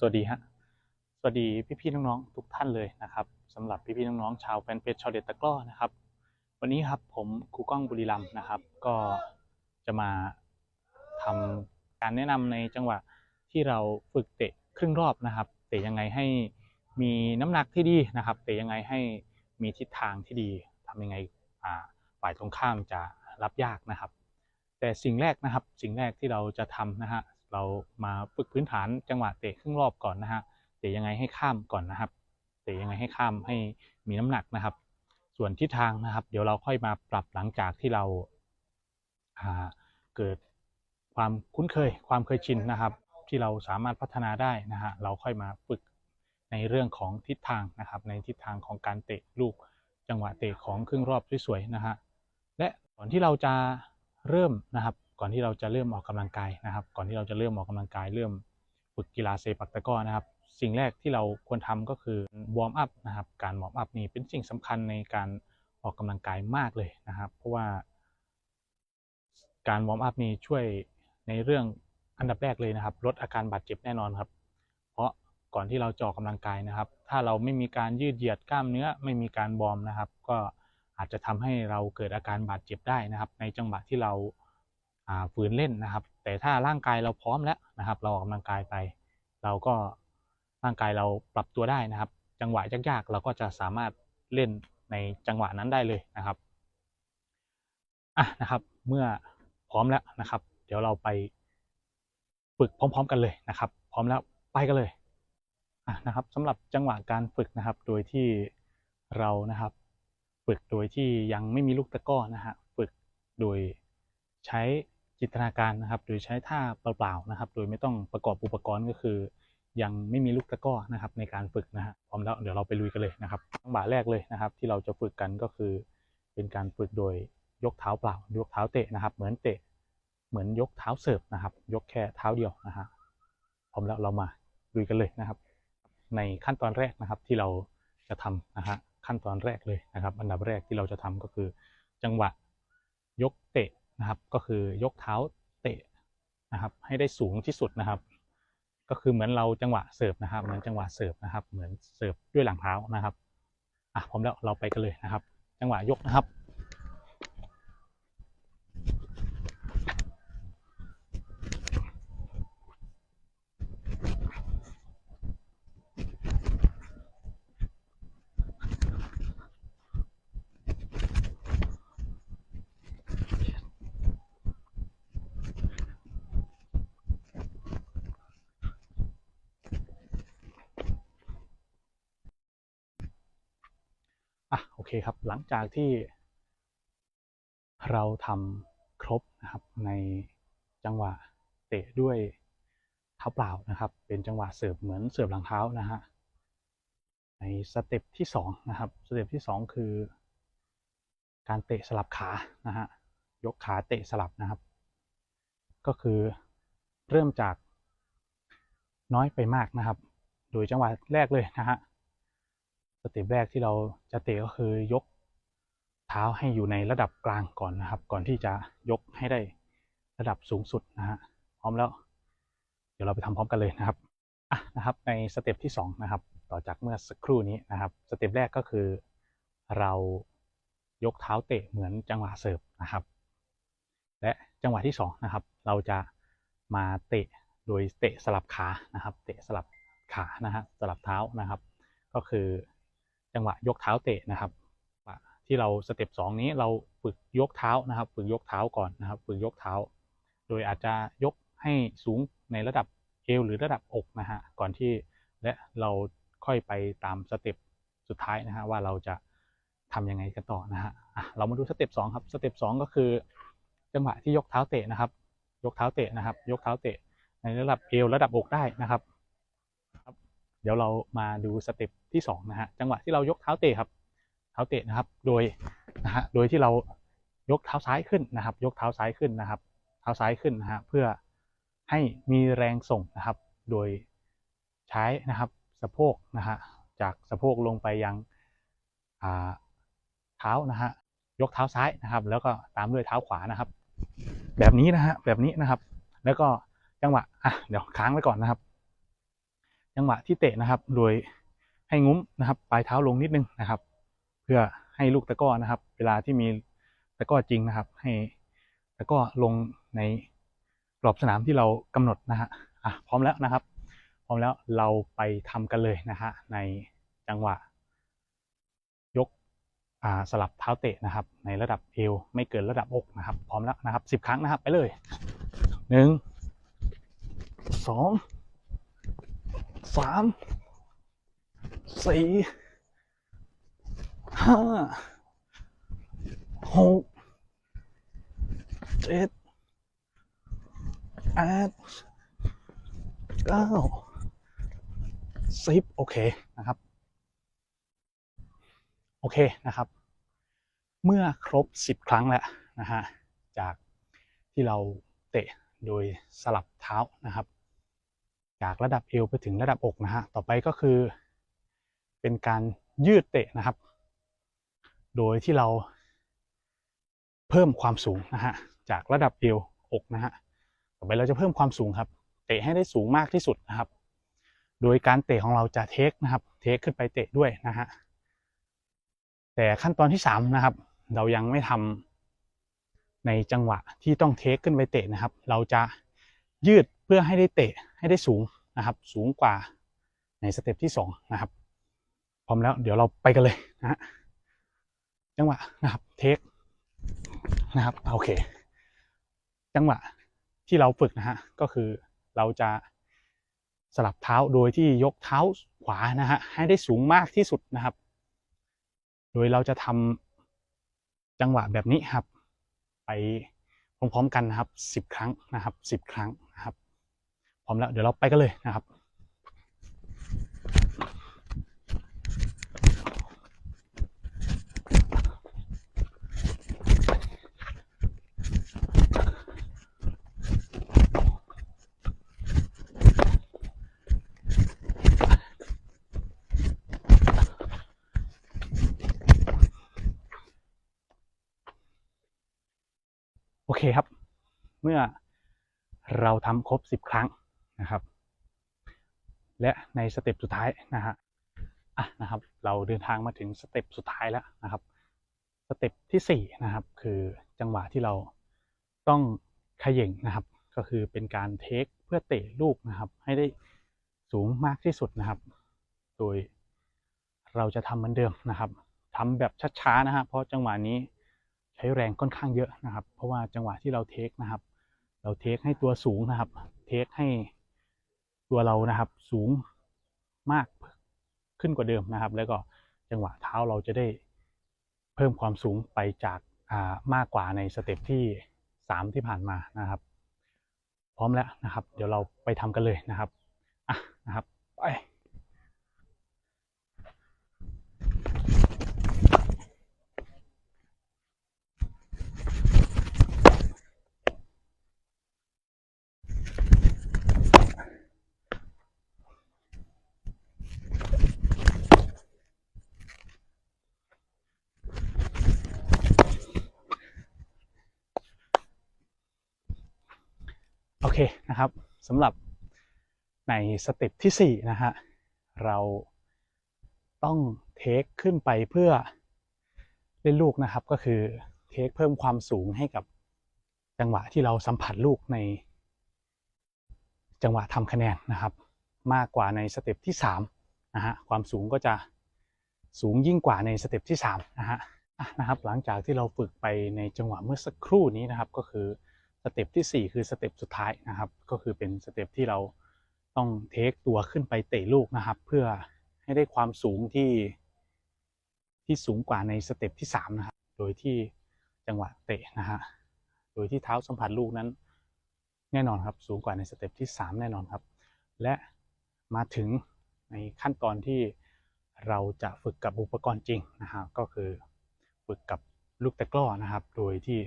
สวัสดีฮะสวัสดีพี่ๆน้องๆทุกท่านเลยนะครับสำหรับพี่ๆน้องๆชาวแฟนเพจชาวเด็ดตะกร้อนะครับ วันนี้ครับผมครูก้องบุรีรัมนะครับ ก็จะมาทำการแนะนำในจังหวะที่เราฝึกเตะครึ่งรอบนะครับเตะยังไงให้มีน้ำหนักที่ดีนะครับเตะยังไงให้มีทิศทางที่ดีทำยังไงอ่าฝ่ายตรงข้ามจะรับยากนะครับ แต่สิ่งแรกนะครับสิ่งแรกที่เราจะทำนะฮะ เรามาฝึกพื้นฐานจังหวะเตะครึ่งรอบก่อนนะฮะเตะยังไงให้ข้ามก่อนนะครับ เตะยังไงให้ข้ามให้มีน้ำหนักนะครับ ส่วนทิศทางนะครับ เดี๋ยวเราค่อยมาปรับหลังจากที่เราอ่าเกิดความคุ้นเคยความเคยชินนะครับ ที่เราสามารถพัฒนาได้นะฮะเราค่อยมาฝึกในเรื่องของทิศทางนะครับ ในทิศทางของการเตะลูกจังหวะเตะของครึ่งรอบสวยๆนะฮะและก่อนที่เราจะเริ่มนะครับ ก่อนที่เราจะเริ่มออกกำลังกายนะครับ ก่อนที่เราจะเริ่มออกกำลังกาย เริ่มฝึกกีฬาเซปักตะก้อนะครับ สิ่งแรกที่เราควรทำก็คือวอร์มอัพนะครับ การวอร์มอัพนี่เป็นสิ่งสำคัญในการออกกำลังกายมากเลยนะครับ เพราะว่า การวอร์มอัพนี่ช่วยในเรื่องอันดับแรกเลยนะครับ ลดอาการบาดเจ็บแน่นอนครับ เพราะก่อนที่เราจะออกกำลังกายนะครับ ถ้าเราไม่มีการยืดเหยียดกล้ามเนื้อไม่มีการวอมนะครับ ก็อาจจะทำให้เราเกิดอาการบาดเจ็บได้นะครับ ในจังหวะที่เรา ฝืนเล่นนะครับ แต่ถ้าร่างกายเราพร้อมแล้วนะครับ เราออกกำลังกายไป เราก็ร่างกายเราปรับตัวได้นะครับ จังหวะยากๆ เราก็จะสามารถเล่นในจังหวะนั้นได้เลยนะครับอะนะครับ เมื่อพร้อมแล้วนะครับ เดี๋ยวเราไปฝึกพร้อม ๆ กันเลยนะครับ พร้อมแล้วไปกันเลยอะนะครับสำหรับจังหวะการฝึกนะครับ โดยที่เรานะครับ ฝึกโดยที่ยังไม่มีลูกตะก้อนะฮะฝึกโดยใช้ จินตนาการนะครับ โดยใช้ท่าเปล่าๆนะครับ โดยไม่ต้องประกอบอุปกรณ์ก็คือ ยังไม่มีลูกตะก้อนะครับในการฝึกนะฮะพร้อมแล้วเดี๋ยวเราไปลุยกันเลยนะครับจังหวะแรกเลยนะครับ ที่เราจะฝึกกันก็คือ เป็นการฝึกโดยยกเท้าเปล่ายกเท้าเตะนะครับ เหมือนเตะเหมือนยกเท้าเสิร์ฟนะครับ ยกแค่เท้าเดียวนะฮะพร้อมแล้วเรามาลุยกันเลยนะครับ ในขั้นตอนแรกนะครับที่เราจะทำนะฮะขั้นตอนแรกเลยนะครับ อันดับแรกที่เราจะทำก็คือ จังหวะยกเตะ นะครับ ก็คือยกเท้าเตะนะครับ ให้ได้สูงที่สุดนะครับ ก็คือเหมือนเราจังหวะเสิร์ฟนะครับ เหมือนจังหวะเสิร์ฟนะครับ เหมือนเสิร์ฟด้วยหลังเท้านะครับอะพร้อมแล้วเราไปกันเลยนะครับ จังหวะยกนะครับ อะโอเคครับหลังจากที่เราทำครบนะครับในจังหวะเตะด้วยเท้าเปล่านะครับ เป็นจังหวะเสิร์ฟเหมือนเสิร์ฟหลังเท้านะฮะในสเต็ปที่สองนะครับสเต็ปที่สองคือ การเตะสลับขานะฮะยกขาเตะสลับนะครับ ก็คือเริ่มจากน้อยไปมากนะครับ โดยจังหวะแรกเลยนะฮะ เต็ปแรกที่เราจะเตะก็คือยกเท้าให้อยู่ในระดับกลางก่อนนะครับ ก่อนที่จะยกให้ได้ระดับสูงสุดนะฮะพร้อมแล้ว เดี๋ยวเราไปทำพร้อมกันเลยนะครับอะนะครับ ในสเต็ปที่สองนะครับ ต่อจากเมื่อสักครู่นี้นะครับ สเต็ปแรกก็คือเรายกเท้าเตะเหมือนจังหวะเสิร์ฟนะครับ และจังหวะที่สองนะครับ เราจะมาเตะโดยเตะสลับขานะครับ เตะสลับขานะฮะสลับเท้านะครับ ก็คือ จังหวะยกเท้าเตะนะครับ ที่เราสเต็ปสองนี้เราฝึกยกเท้านะครับ ฝึกยกเท้าก่อนนะครับ ฝึกยกเท้า โดยอาจจะยกให้สูงในระดับเอวหรือระดับอกนะฮะก่อนที่และเราค่อยไปตามสเต็ปสุดท้ายนะฮะว่าเราจะทำยังไงกันต่อนะฮะเรามาดูสเต็ปสองครับสเต็ปสองก็คือจังหวะที่ยกเท้าเตะนะครับ ยกเท้าเตะนะครับ ยกเท้าเตะในระดับเอวระดับอกได้นะครับ ดี๋ยวเรามาดูสเต็ปที่สองนะฮะจังหวะที่เรายกเท้าเตะครับ เท้าเตะนะครับโดยนะฮะโดยที่เรายกเท้าซ้ายขึ้นนะครับ ยกเท้าซ้ายขึ้นนะครับ เท้าซ้ายขึ้นนะฮะเพื่อให้มีแรงส่งนะครับ โดยใช้นะครับสะโพกนะฮะจากสะโพกลงไปยังอ่าเท้านะฮะยกเท้าซ้ายนะครับ แล้วก็ตามด้วยเท้าขวานะครับ แบบนี้นะฮะแบบนี้นะครับ แล้วก็จังหวะอะเดี๋ยวค้างไว้ก่อนนะครับ จังหวะที่เตะนะครับ โดยให้งุ้มนะครับ ปลายเท้าลงนิดนึงนะครับ เพื่อให้ลูกตะก้อนะครับ เวลาที่มีตะก้อจริงนะครับ ให้ตะก้อลงในกรอบสนามที่เรากำหนดนะฮะอะพร้อมแล้วนะครับ พร้อมแล้วเราไปทำกันเลยนะฮะในจังหวะ ยกอ่าสลับเท้าเตะนะครับ ในระดับเอวไม่เกินระดับอกนะครับ พร้อมแล้วนะครับสิบครั้งนะครับ ไปเลยหนึ่งสอง สามสี่ห้าหกเจ็ดแปดเก้าสิบโอเคนะครับ โอเคนะครับ เมื่อครบ10ครั้งแล้วนะฮะจากที่เราเตะโดยสลับเท้านะครับ จากระดับเอวไปถึงระดับอกนะฮะ ต่อไปก็คือ เป็นการยืดเตะนะครับ โดยที่เราเพิ่มความสูงนะฮะ จากระดับเอวอกนะฮะ ต่อไปเราจะเพิ่มความสูงครับ เตะให้ได้สูงมากที่สุดนะครับ โดยการเตะของเราจะเทคนะครับ เทคขึ้นไปเตะด้วยนะฮะ แต่ขั้นตอนที่3นะครับ เรายังไม่ทำในจังหวะที่ต้องเทคขึ้นไปเตะนะครับ เราจะยืดเพื่อให้ได้เตะ ให้ได้สูงนะครับ สูงกว่าในสเต็ปที่2นะครับ พร้อมแล้วเดี๋ยวเราไปกันเลยนะฮะจังหวะนะครับเทคนะครับโอเค จังหวะที่เราฝึกนะฮะก็คือเราจะสลับเท้าโดยที่ยกเท้าขวานะฮะให้ได้สูงมากที่สุดนะครับ โดยเราจะทำจังหวะแบบนี้ครับ ไปพร้อมๆกันนะครับสิบครั้งนะครับสิบครั้งนะครับ พร้อมแล้วเดี๋ยวเราไปกันเลยนะครับโอเคครับ เมื่อเราทำครบ 10 ครั้ง นะครับ และในสเต็ปสุดท้ายนะฮะอะนะครับ เราเดินทางมาถึงสเต็ปสุดท้ายแล้วนะครับสเต็ปที่4นะครับคือจังหวะที่เราต้องขย่งนะครับ ก็คือเป็นการเทคเพื่อเตะลูกนะครับ ให้ได้สูงมากที่สุดนะครับ โดยเราจะทำเหมือนเดิมนะครับทำแบบช้าๆนะฮะเพราะจังหวะนี้ใช้แรงค่อนข้างเยอะนะครับ เพราะว่าจังหวะที่เราเทคนะครับ เราเทคให้ตัวสูงนะครับ เทคให้ ตัวเรานะครับสูงมากขึ้นกว่าเดิมนะครับ แล้วก็จังหวะเท้าเราจะได้เพิ่มความสูงไปจากามากกว่าในสเต็ปที่สามที่ผ่านมานะครับ พร้อมแล้วนะครับ เดี๋ยวเราไปทำกันเลยนะครับอะนะครับไป เคนะครับสำหรับในสเต็ปที่ 4 นะฮะ เราต้องเทคขึ้นไปเพื่อเล่นลูกนะครับ ก็คือเทคเพิ่มความสูงให้กับจังหวะที่เราสัมผัสลูกในจังหวะทำคะแนนนะครับ มากกว่าในสเต็ปที่3นะฮะความสูงก็จะสูงยิ่งกว่าในสเต็ปที่3นะฮะนะครับ หลังจากที่เราฝึกไปในจังหวะเมื่อสักครู่นี้นะครับก็คือ เต็ปที่ 4 คือสเต็ปสุดท้ายนะครับ ก็คือเป็นสเต็ปที่เราต้องเทคตัวขึ้นไปเตะลูกนะครับ เพื่อให้ได้ความสูงที่ที่สูงกว่าในสเต็ปที่3นะครับ โดยที่จังหวะเตะนะฮะ โดยที่เท้าสัมผัสลูกนั้น แน่นอนครับสูงกว่าในสเต็ปที่ 3 แน่นอนครับ และมาถึงในขั้นตอนที่เราจะฝึกกับอุปกรณ์จริงนะฮะก็คือฝึกกับลูกตะกร้อนะครับ โดยที่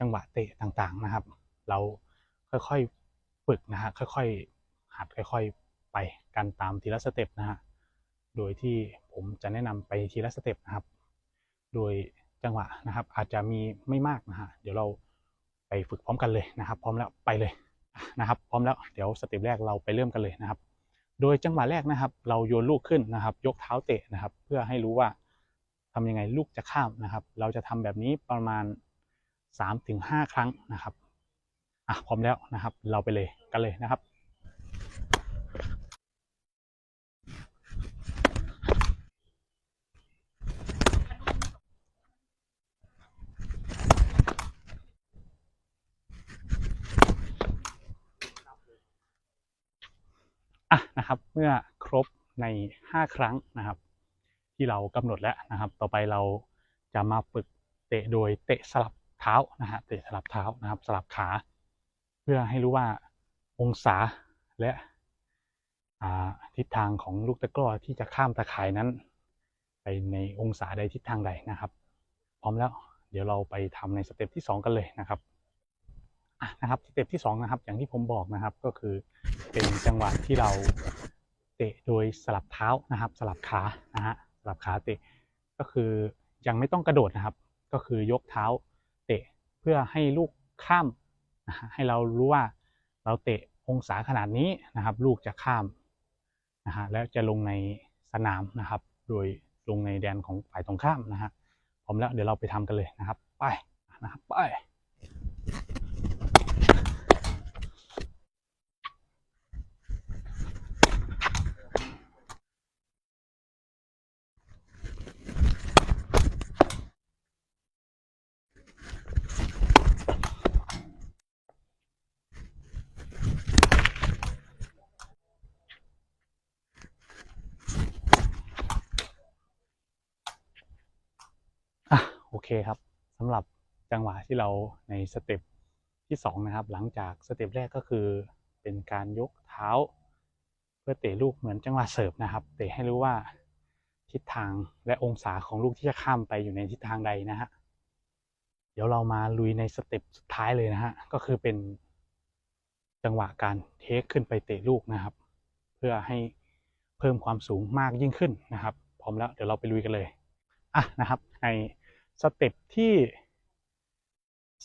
จังหวะเตะต่างๆนะครับ เราค่อยๆฝึกนะฮะค่อยๆหัดค่อยๆไปกันตามทีละสเต็ปนะฮะโดยที่ผมจะแนะนำไปทีละสเต็ปนะครับ โดยจังหวะนะครับ อาจจะมีไม่มากนะฮะเดี๋ยวเราไปฝึกพร้อมกันเลยนะครับ พร้อมแล้วไปเลยนะครับ พร้อมแล้วเดี๋ยวสเต็ปแรกเราไปเริ่มกันเลยนะครับ โดยจังหวะแรกนะครับ เราโยนลูกขึ้นนะครับ ยกเท้าเตะนะครับ เพื่อให้รู้ว่าทำยังไงลูกจะข้ามนะครับ เราจะทำแบบนี้ประมาณ 3-5ครั้งนะครับอะพร้อมแล้วนะครับ เราไปเลยกันเลยนะครับอะนะครับเมื่อครบใน 5 ครั้งนะครับ ที่เรากำหนดแล้วนะครับ ต่อไปเราจะมาฝึกเตะโดยเตะสลับ เท้านะฮะเตะสลับเท้านะครับสลับขา เพื่อให้รู้ว่าองศาและาทิศทางของลูกตะกร้อที่จะข้ามตะข่ายนั้น ไปในองศาใดทิศทางใดนะครับ พร้อมแล้วเดี๋ยวเราไปทำในสเต็ปที่ 2 กันเลยนะครับะนะครับสเต็ปที่2นะครับอย่างที่ผมบอกนะครับก็คือเป็นจังหวะที่เราเตะโดยสลับเท้านะครับ สลับขานะฮะสลับขาเตะก็คือยังไม่ต้องกระโดดนะครับ ก็คือยกเท้า เพื่อให้ลูกข้ามให้เรารู้ว่าเราเตะองศาขนาดนี้นะครับ ลูกจะข้ามนะฮะแล้วจะลงในสนามนะครับ โดยลงในแดนของฝ่ายตรงข้ามนะฮะพร้อมแล้วเดี๋ยวเราไปทำกันเลยนะครับ ไปนะครับไป อะ โอเคครับสำหรับจังหวะที่เราในสเต็ปที่สองนะครับ หลังจากสเต็ปแรกก็คือเป็นการยกเท้า เพื่อเตะลูกเหมือนจังหวะเสิร์ฟนะครับ เตะให้รู้ว่าทิศทางและองศาของลูกที่จะข้ามไปอยู่ในทิศทางใดนะฮะเดี๋ยวเรามาลุยในสเต็ปสุดท้ายเลยนะฮะก็คือเป็นจังหวะการเทคขึ้นไปเตะลูกนะครับ เพื่อให้เพิ่มความสูงมากยิ่งขึ้นนะครับ พร้อมแล้วเดี๋ยวเราไปลุยกันเลยอะนะครับใน สเต็ปที่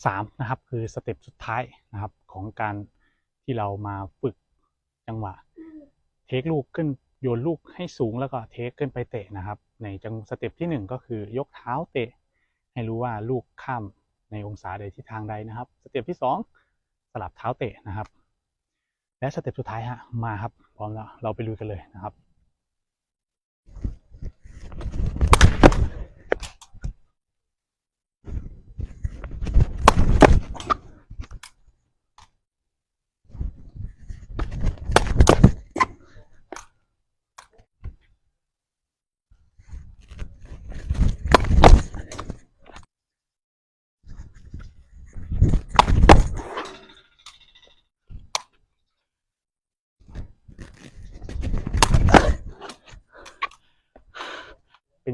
สามนะครับคือสเต็ปสุดท้ายนะครับของการที่เรามาฝึกจังหวะเทคลูกขึ้นโยนลูกให้สูงแล้วก็เทคขึ้นไปเตะนะครับ ในจังสเต็ปที่หนึ่งก็คือยกเท้าเตะ ให้รู้ว่าลูกข้ามในองศาใดทิศทางใดนะครับ สเต็ปที่สองสลับเท้าเตะนะครับ และสเต็ปสุดท้ายฮะมาครับพร้อมแล้วเราไปลุยกันเลยนะครับ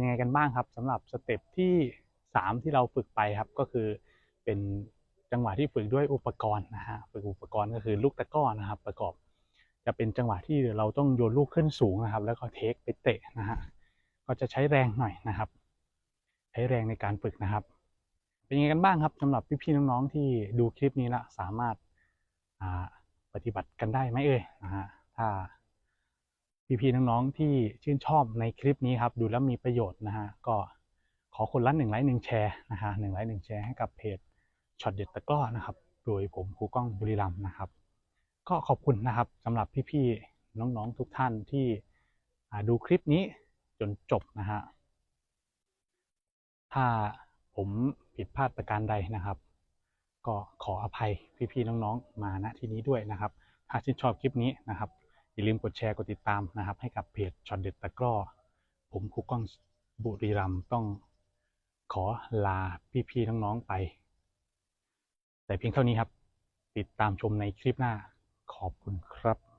ยังไงกันบ้างครับสำหรับสเต็ปที่สามที่เราฝึกไปครับก็คือเป็นจังหวะที่ฝึกด้วยอุปกรณ์นะฮะฝึกอุปกรณ์ก็คือลูกตะก้อนะครับ ประกอบ จะเป็นจังหวะที่เราต้องโยนลูกขึ้นสูงนะครับ แล้วก็เทคไปเตะนะฮะก็จะใช้แรงหน่อยนะครับ ใช้แรงในการฝึกนะครับ เป็นยังไงกันบ้างครับสำหรับพี่ๆน้องๆที่ดูคลิปนี้ละสามารถปฏิบัติกันได้ไหมเอ่ยนะฮะถ้า พี่ๆน้องๆที่ชื่นชอบในคลิปนี้ครับ ดูแล้วมีประโยชน์นะฮะก็ขอคนละหนึ่งไลค์หนึ่งแชร์นะฮะหนึ่งไลค์หนึ่งแชร์ให้กับเพจช็อตเด็ดตะกร้อนะครับ โดยผมครูก้องบุรีรัมนะครับ ก็ขอบคุณนะครับสำหรับพี่ๆน้องๆทุกท่านที่ดูคลิปนี้จนจบนะฮะถ้าผมผิดพลาดประการใดนะครับ ก็ขออภัยพี่ๆน้องๆมาณที่นี้ด้วยนะครับ ถ้าชื่นชอบคลิปนี้นะครับ อย่าลืมกดแชร์กดติดตามนะครับ ให้กับเพจช็อตเด็ดตะกร้อ ผมครูก้องบุรีรัมต้องขอลาพี่ๆน้องๆไป แต่เพียงเท่านี้ครับ ติดตามชมในคลิปหน้าขอบคุณครับ